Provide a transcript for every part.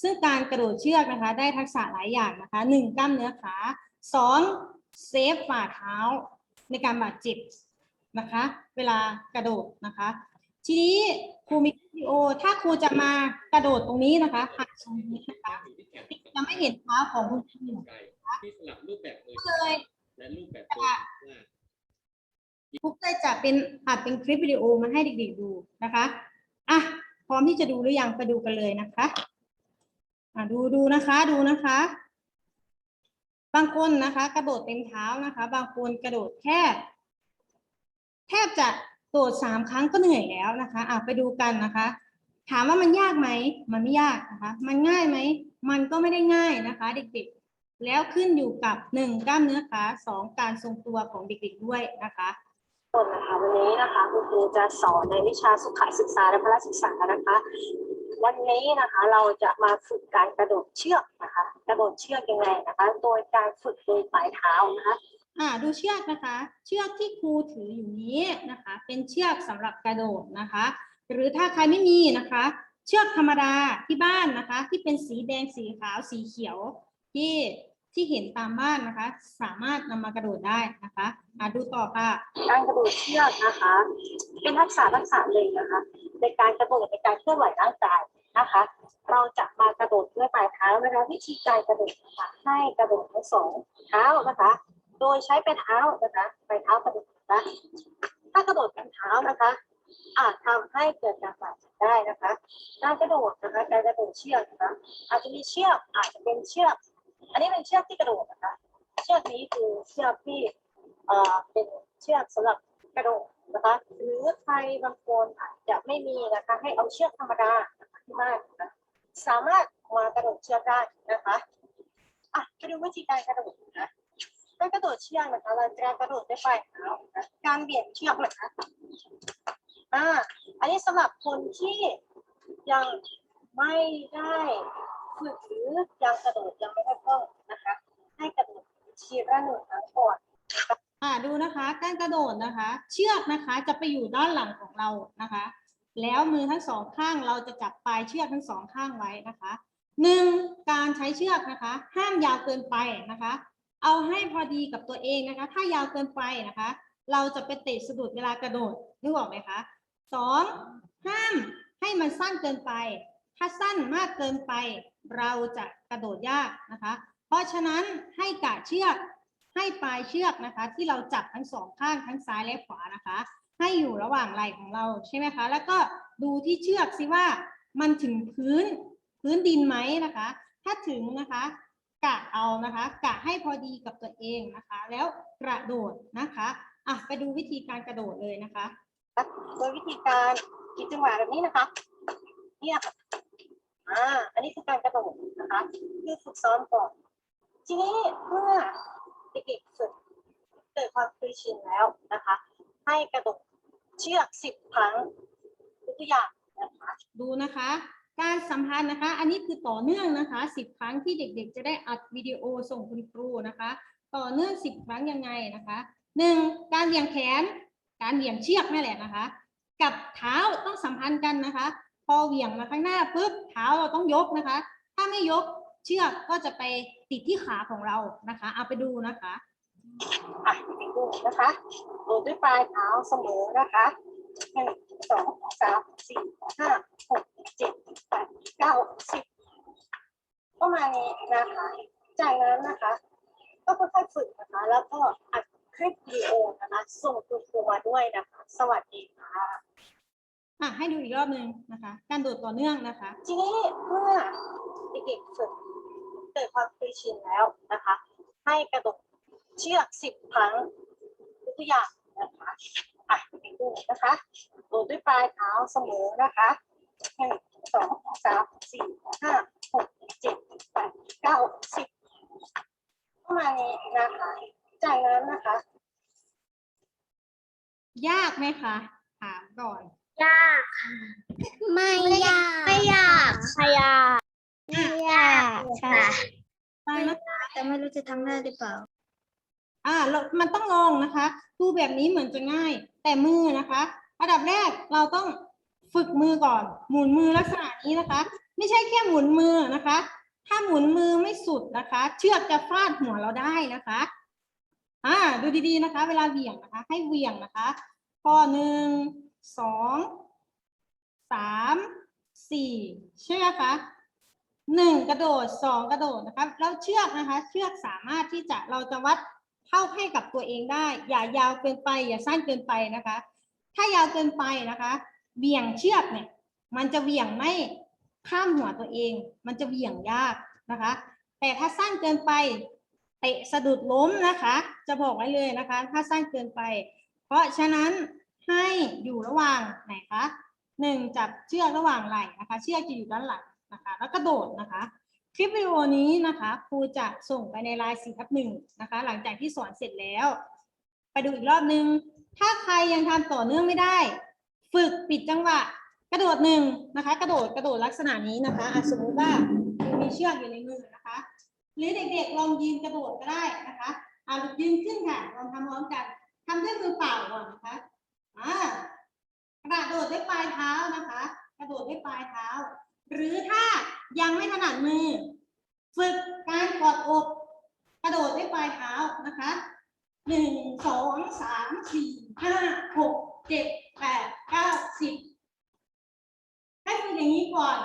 ซึ่งการกระโดดเชือกนะคะได้ทักษะหลายอย่างนะคะหนึ่งกล้ามเนื้อขาสองเซฟฝ่าเท้าในการบาดเจ็บนะคะ เวลากระโดดนะคะ ทีนี้ครูมีวิดีโอ ถ้าครูจะมากระโดดตรงนี้นะคะหักตรงนี้นะคะจะไม่เห็นเท้าของคุณครูที่สลับรูปแบบเลยและรูปแบบครูก็จะเป็นอัดเป็นคลิปวิดีโอมาให้เด็กๆดูนะคะอะพร้อมที่จะดูหรือยังไปดูกันเลยนะคะ อะดูดูนะคะดูนะคะ บางคนนะคะ กระโดดเต็มเท้านะคะ บางคนกระโดดแค่ แทบจะโดดสามครั้งก็เหนื่อยแล้วนะคะอะไปดูกันนะคะ ถามว่ามันยากไหมมันไม่ยากนะคะ มันง่ายไหมมันก็ไม่ได้ง่ายนะคะ เด็กๆ แล้วขึ้นอยู่กับหนึ่งกล้ามเนื้อขาสองการทรงตัวของเด็กๆด้วยนะคะคนนะคะวันนี้นะคะคุณครูจะสอนในวิชาสุขศึกษาและพละศึกษานะคะ วันนี้นะคะเราจะมาฝึกการกระโดดเชือกนะคะ กระโดดเชือกยังไงนะคะ โดยการฝึกโดยปลายเท้านะคะอ่าดูเชือกนะคะ เชือกที่ครูถืออยู่นี้นะคะ เป็นเชือกสำหรับกระโดดนะคะ หรือถ้าใครไม่มีนะคะ เชือกธรรมดาที่บ้านนะคะ ที่เป็นสีแดงสีขาวสีเขียวที่ ที่เห็นตามบ้านนะคะ สามารถนำมากระโดดได้นะคะอ่าดูต่อค่ะการกระโดดเชือกนะคะ เป็นทักษะทักษะหนึ่งนะคะ ในการกระโดดในการเคลื่อนไหวร่างกายนะคะ เราจะมากระโดดด้วยปลายเท้านะคะวิธีการกระโดดนะคะให้กระโดดทั้งสองเท้านะคะ โดยใช้ปลายเท้านะคะปลายเท้ากระโดดนะคะถ้ากระโดดกันเท้านะคะอาจทำให้เกิดการบาดเจ็บได้นะคะ การกระโดดนะคะ การกระโดดเชือกนะคะ อาจจะมีเชือกอาจจะเป็นเชือก อันนี้เป็นเชือกที่กระโดดนะคะ เชือกนี้คือเชือกที่เอ่อเป็นเชือกสำหรับกระโดดนะคะหรือใครบางคนอาจจะไม่มีนะคะให้เอาเชือกธรรมดาที่บ้านนะสามารถมากระโดดเชือกได้นะคะอะไปดูวิธีการกระโดดนะการกระโดดเชือกนะคะเราจะกระโดดด้วยปลายเท้าการเบี่ยงเชือกนะคะอ่าอันนี้สำหรับคนที่ยังไม่ได้ฝึกหรือยังกระโดดยังไม่ได้คล่องนะคะ ให้กระ โดดทีละหนึ่งครั้งก่อนอ่าดูนะคะการกระโดดนะคะ เชือกนะคะจะไปอยู่ด้านหลังของเรานะคะ แล้วมือทั้งสองข้างเราจะจับปลายเชือกทั้งสองข้างไว้นะคะหนึ่งการใช้เชือกนะคะ ห้ามยาวเกินไปนะคะ เอาให้พอดีกับตัวเองนะคะ ถ้ายาวเกินไปนะคะ เราจะไปเตะสะดุดเวลากระโดดนึกออกไหมคะสองห้ามให้มันสั้นเกินไป ถ้าสั้นมากเกินไป เราจะกระโดดยากนะคะ เพราะฉะนั้นให้กะเชือกให้ปลายเชือกนะคะ ที่เราจับทั้งสองข้างทั้งซ้ายและขวานะคะ ให้อยู่ระหว่างไหล่ของเราใช่ไหมคะ แล้วก็ดูที่เชือกสิว่ามันถึงพื้นพื้นดินไหมนะคะ ถ้าถึงนะคะกะเอานะคะกะให้พอดีกับตัวเองนะคะ แล้วกระโดดนะคะอะไปดูวิธีการกระโดดเลยนะคะโดยวิธีการกิจจังหวะแบบนี้นะคะนี่นะคะอ่าอันนี้คือการกระโดดนะคะคือฝึกซ้อมก่อน ทีนี้เมื่อเด็กๆฝึกเกิดความเคยชินแล้วนะคะ ให้กระดดเชือกสิบครั้งยกตัวอย่างนะคะดูนะคะ การสัมพันธ์นะคะ อันนี้คือต่อเนื่องนะคะสิบครั้งที่เด็กๆ จะได้อัดวิดีโอส่งคุณครูนะคะ ต่อเนื่องสิบครั้งยังไงนะคะหนึ่งการเหวี่ยงแขน การเหวี่ยงเชือกนั่นแหละนะคะ กับเท้าต้องสัมพันธ์กันนะคะ พอเหวี่ยงมาข้างหน้าปุ๊บเท้าเราต้องยกนะคะ ถ้าไม่ยกเชือกก็จะไป ติดที่ขาของเรานะคะเอาไปดูนะคะอะไปดูนะคะโดดด้วยปลายเท้าเสมอนะคะหนึ่งสองสามสี่ห้าหกเจ็ดแปดเก้าสิบประมาณนี้นะคะ จากนั้นนะคะ ก็ค่อยๆฝึกนะคะ แล้วก็อัดคลิปวิดีโอนะคะส่งคุณครูมาด้วยนะคะ สวัสดีค่ะอะให้ดูอีกรอบหนึ่งนะคะ การโดดต่อเนื่องนะคะ ทีนี้เมื่อเด็กๆฝึกเกิดความเคยชินแล้วนะคะ ให้กระโดดเชือกสิบครั้งยกตัวอย่างนะคะอะไปดูนะคะโดดด้วยปลายเท้าเสมอนะคะหนึ่งสองสามสี่ห้าหกเจ็ดแปดเก้าสิบประมาณนี้นะคะ จากนั้นนะคะ ยากไหมคะ ถามก่อน ยากค่ะไม่ยาก ไม่ยากไม่ยากไม่ยาก ค่ะฟังนะคะแต่ไม่รู้จะทำได้หรือเปล่า อ่าเรามันต้องลองนะคะดูแบบนี้เหมือนจะง่าย แต่มือนะคะอันดับแรกเราต้องฝึกมือก่อน หมุนมือลักษณะนี้นะคะ ไม่ใช่แค่หมุนมือนะคะ ถ้าหมุนมือไม่สุดนะคะ เชือกจะฟาดหัวเราได้นะคะอ่าดูดีๆนะคะ เวลาเหวี่ยงนะคะ ให้เหวี่ยงนะคะข้อหนึ่งสองสามสี่ใช่ไหมคะ หนึ่งกระโดดสองกระโดดนะคะแล้วเชือกนะคะ เชือกสามารถที่จะเราจะวัดเท่าให้กับตัวเองได้ อย่ายาวเกินไป อย่าสั้นเกินไปนะคะ ถ้ายาวเกินไปนะคะเหวี่ยงเชือกเนี่ย มันจะเหวี่ยงไม่ข้ามหัวตัวเอง มันจะเหวี่ยงยากนะคะ แต่ถ้าสั้นเกินไปเตะสะดุดล้มนะคะ จะบอกไว้เลยนะคะ ถ้าสั้นเกินไป เพราะฉะนั้นให้อยู่ระหว่างไหนคะหนึ่งจับเชือกระหว่างไหล่นะคะ เชือกจะอยู่ด้านหลัง นะคะ แล้วกระโดดนะคะ คลิปวิดีโอนี้นะคะครูจะส่งไปในไลน์สี่ทับหนึ่งนะคะ หลังจากที่สอนเสร็จแล้ว ไปดูอีกรอบนึง ถ้าใครยังทำต่อเนื่องไม่ได้ ฝึกปิดจังหวะ กระโดดหนึ่งนะคะ กระโดดกระโดดลักษณะนี้นะคะะสมมติว่ามีเชือกอยู่ในมือนะคะ หรือเด็กๆลองยืนกระโดดก็ได้นะคะอะยืนขึ้นค่ะลองทำพร้อมกันทำด้วยมือเปล่าก่อนนะคะอ่ากระโดดด้วยปลายเท้านะคะ กระโดดด้วยปลายเท้า หรือถ้ายังไม่ถนัดมือ ฝึกการกอดอก กระโดดด้วยปลายเท้านะคะหนึ่งสองสามสี่ห้าหกเจ็ดแปดเก้าสิบให้ฝึกอย่างนี้ก่อน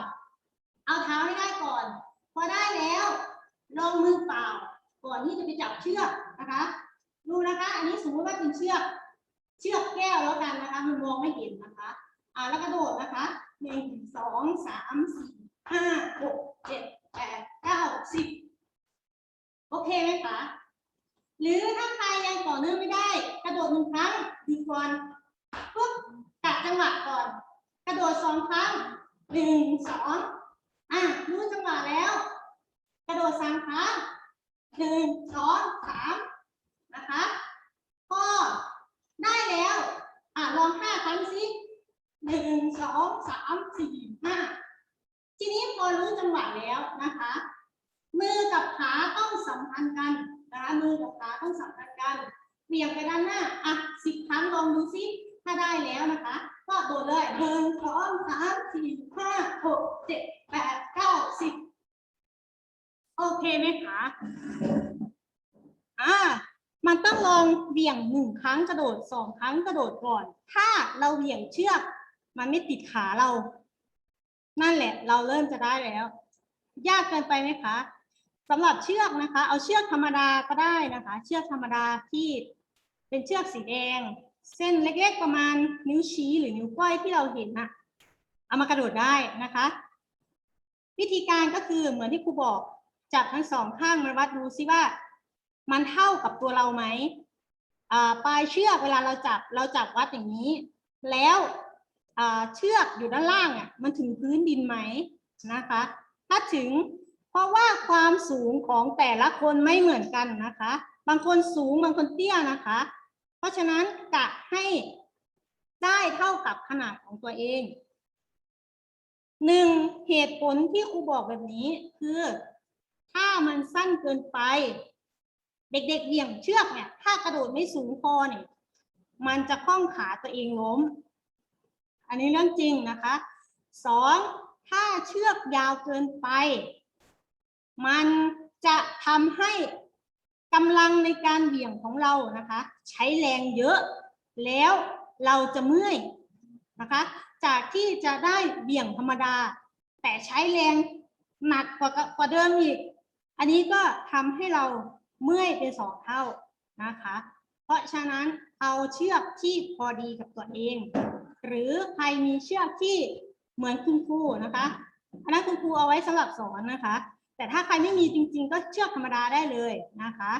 เอาเท้าให้ได้ก่อน พอได้แล้วลองมือเปล่า ก่อนที่จะไปจับเชือกนะคะ ดูนะคะ อันนี้สมมติว่าเป็นเชือก เชือกแก้วแล้วกันนะคะมันมองไม่เห็นนะคะ อ่าแล้วกระโดดนะคะหนึ่ง สองสามสี่ห้าหกเจ็ดแปดเก้าสิบโอเคไหมคะ หรือถ้าใครยังต่อเนื่องไม่ได้ กระโดดหนึ่งครั้งหยุดก่อนปุ๊บตัดจังหวะก่อน กระโดดสองครั้งหนึ่งสองอะรู้จังหวะแล้ว กระโดดสามครั้งหนึ่งสองสามนะคะพอได้แล้ว อะลองห้าครั้งสิหนึ่งสองสามสี่ห้าทีนี้พอรู้จังหวะแล้วนะคะ มือกับ ขาต้องสัมพันธ์กันนะคะมือกับขาต้องสัมพันธ์กันเบี่ยงไปด้านหน้าอะสิบครั้งลองดูสิถ้าได้แล้วนะคะ ก็โดดเลยหนึ่งสองสามสี่ห้าหกเจ็ดแปดเก้าสิบโอเคไหมคะอ่ามันต้องลองเบี่ยงหนึ่งครั้งกระโดดสองครั้งกระโดดก่อน ถ้าเราเบี่ยงเชือก มันไม่ติดขาเรา นั่นแหละ เราเริ่มจะได้แล้ว ยากเกินไปไหมคะ สำหรับเชือกนะคะ เอาเชือกธรรมดาก็ได้นะคะ เชือกธรรมดาที่เป็นเชือกสีแดง เส้นเล็กๆประมาณนิ้วชี้หรือนิ้วก้อยที่เราเห็นนะเอามากระโดดได้นะคะ วิธีการก็คือเหมือนที่ครูบอกจับทั้งสองข้างมาวัดดูซิว่า มันเท่ากับตัวเราไหมปลายเชือกเวลาเราจับเราจับวัดอย่างนี้ แล้วเชือกอยู่ด้านล่างอะมันถึงพื้นดินไหมนะคะ ถ้าถึง เพราะว่าความสูงของแต่ละคนไม่เหมือนกันนะคะ บางคนสูงบางคนเตี้ยนะคะ เพราะฉะนั้นกะให้ได้เท่ากับขนาดของตัวเองหนึ่งเหตุผลที่ครูบอกแบบนี้คือ ถ้ามันสั้นเกินไป เด็กๆเหวี่ยงเชือกเนี่ย ถ้ากระโดดไม่สูงพอเนี่ยมันจะคล้องขาตัวเองล้ม อันนี้เรื่องจริงนะคะสองถ้าเชือกยาวเกินไป มันจะทำให้กำลังในการเหวี่ยงของเรานะคะ ใช้แรงเยอะ แล้วเราจะเมื่อยนะคะ จากที่จะได้เหวี่ยงธรรมดา แต่ใช้แรงหนักกว่ากว่าเดิมอีก อันนี้ก็ทำให้เราเมื่อยเป็นสองเท่านะคะ เพราะฉะนั้นเอาเชือกที่พอดีกับตัวเอง หรือใครมีเชือกที่เหมือนคุณครูนะคะอันนั้นคุณครูเอาไว้สำหรับสอนนะคะ แต่ถ้าใครไม่มีจริง ๆ ก็เชือกธรรมดาได้เลยนะคะ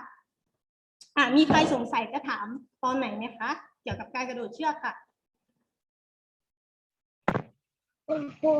อะมีใครสงสัยก็ถามตอนไหนไหมคะ เกี่ยวกับการกระโดดเชือกค่ะ คุณครู